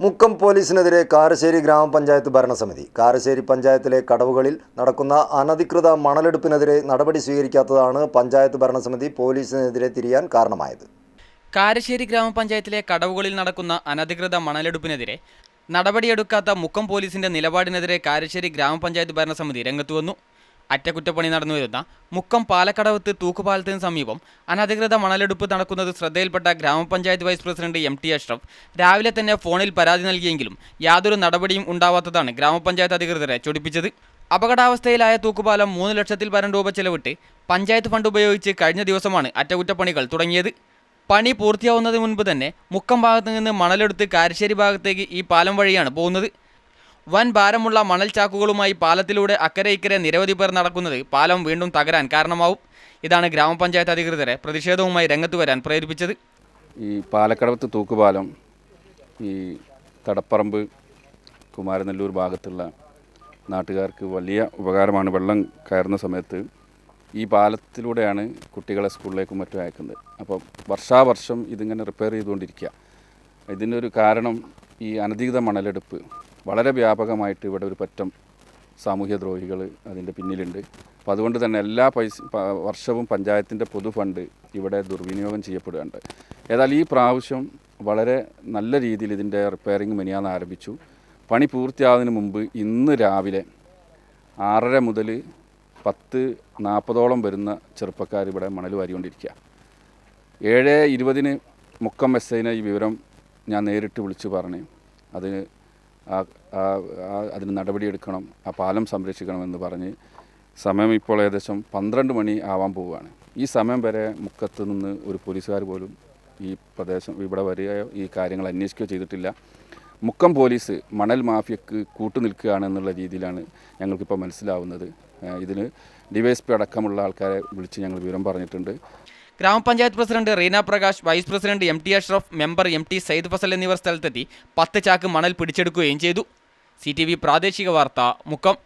മുക്കം പോലീസിനെതിരെ കാരശ്ശേരി ഗ്രാമപഞ്ചായത്ത് ഭരണസമിതി. കാരശ്ശേരി പഞ്ചായത്തിലെ കടവുകളിൽ നടക്കുന്ന അനധികൃത മണലെടുപ്പിനെതിരെ നടപടി സ്വീകരിക്കാത്തതാണ് പഞ്ചായത്ത് ഭരണസമിതി പോലീസിനെതിരെ തിരിയാൻ കാരണമായത്. കാരശ്ശേരി ഗ്രാമപഞ്ചായത്തിലെ കടവുകളിൽ നടക്കുന്ന അനധികൃത മണലെടുപ്പിനെതിരെ നടപടിയെടുക്കാത്ത മുക്കം പോലീസിന്റെ നിലപാടിനെതിരെ കാരശ്ശേരി ഗ്രാമപഞ്ചായത്ത് ഭരണസമിതി രംഗത്തു വന്നു. അറ്റകുറ്റപ്പണി നടന്നുവരുന്ന മുക്കം പാലക്കടവത്ത് തൂക്കുപാലത്തിന് സമീപം അനധികൃത മണലെടുപ്പ് നടക്കുന്നത് ശ്രദ്ധയിൽപ്പെട്ട grama panchayat vice president M T Ashraf. രാവിലെ തന്നെ ഫോണിൽ പരാതി നൽകിയെങ്കിലും യാതൊരു നടപടിയും ഉണ്ടാവാത്തതാണ് ഗ്രാമപഞ്ചായത്ത് അധികൃതരെ ചൊടിപ്പിച്ചത്. അപകടാവസ്ഥയിലായ തൂക്കുപാലം മൂന്ന് ലക്ഷത്തിൽ പരം രൂപ ചെലവിട്ട് പഞ്ചായത്ത് ഫണ്ട് ഉപയോഗിച്ച് കഴിഞ്ഞ ദിവസമാണ് അറ്റകുറ്റപ്പണികൾ തുടങ്ങിയത്. പണി പൂർത്തിയാവുന്നതിന് മുൻപ് തന്നെ മുക്കം ഭാഗത്തു നിന്ന് മണലെടുത്ത് കാരശ്ശേരി ഭാഗത്തേക്ക് ഈ പാലം വഴിയാണ് പോകുന്നത്. വൻ ഭാരമുള്ള മണൽ ചാക്കുകളുമായി പാലത്തിലൂടെ അക്കരെ ഇക്കരെ നിരവധി പേർ നടക്കുന്നത് പാലം വീണ്ടും തകരാൻ കാരണമാവും. ഇതാണ് ഗ്രാമപഞ്ചായത്ത് അധികൃതരെ പ്രതിഷേധവുമായി രംഗത്ത് വരാൻ പ്രേരിപ്പിച്ചത്. ഈ പാലക്കടവത്ത് തൂക്കുപാലം ഈ തടപ്പറമ്പ് കുമാരനെല്ലൂർ ഭാഗത്തുള്ള നാട്ടുകാർക്ക് വലിയ ഉപകാരമാണ്. വെള്ളം കയറുന്ന സമയത്ത് ഈ പാലത്തിലൂടെയാണ് കുട്ടികളെ സ്കൂളിലേക്കും മറ്റും അയക്കുന്നത്. അപ്പം വർഷാവർഷം ഇതിങ്ങനെ റിപ്പയർ ചെയ്തുകൊണ്ടിരിക്കുക. ഇതിനൊരു കാരണം ഈ അനധികൃത മണലെടുപ്പ്. വളരെ വ്യാപകമായിട്ട് ഇവിടെ ഒരു പറ്റം സാമൂഹ്യദ്രോഹികൾ അതിന്റെ പിന്നിലുണ്ട്. അപ്പോൾ അതുകൊണ്ട് തന്നെ എല്ലാ പൈസ വർഷവും പഞ്ചായത്തിന്റെ പൊതു ഫണ്ട് ഇവിടെ ദുർവിനിയോഗം ചെയ്യപ്പെടുകയുണ്ട് ഏതായാലും ഈ പ്രാവശ്യം വളരെ നല്ല രീതിയിൽ ഇതിന്റെ റിപ്പയറിങ് മെനിയാന്ന് ആരംഭിച്ചു. പണി പൂർത്തിയാകുന്നതിന് മുമ്പ് ഇന്ന് രാവിലെ ആറര മുതൽ പത്ത് നാൽപ്പതോളം വരുന്ന ചെറുപ്പക്കാർ ഇവിടെ മണൽ വാരിക്കൊണ്ടിരിക്കുക. ഏഴ് ഇരുപതിന് മുക്കം മെസ്സേജിനെ ഈ വിവരം ഞാൻ നേരിട്ട് വിളിച്ചു പറഞ്ഞു അതിന് അതിന് നടപടിയെടുക്കണം ആ പാലം സംരക്ഷിക്കണമെന്ന് പറഞ്ഞ് സമയം ഇപ്പോൾ ഏകദേശം പന്ത്രണ്ട് മണി ആവാൻ പോവുകയാണ്. ഈ സമയം വരെ മുക്കത്ത് നിന്ന് ഒരു പോലീസുകാർ പോലും ഈ പ്രദേശം ഇവിടെ വരികയോ ഈ കാര്യങ്ങൾ അന്വേഷിക്കുകയോ ചെയ്തിട്ടില്ല. മുക്കം പോലീസ് മണൽ മാഫിയക്ക് കൂട്ടുനിൽക്കുകയാണെന്നുള്ള രീതിയിലാണ് ഞങ്ങൾക്കിപ്പോൾ മനസ്സിലാവുന്നത്. ഇതിന് ഡിവൈഎസ്പി അടക്കമുള്ള ആൾക്കാരെ വിളിച്ച് ഞങ്ങൾ വിവരം പറഞ്ഞിട്ടുണ്ട്. Grama panchayat president Reena Prakash vice president M T Ashraf member M T Sayyid Fasal എന്നിവർ സ്ഥലത്തെത്തി പത്ത് ചാക്ക് മണൽ പിടിച്ചെടുക്കുകയും ചെയ്തു. സി പ്രാദേശിക വാർത്ത മുക്കം.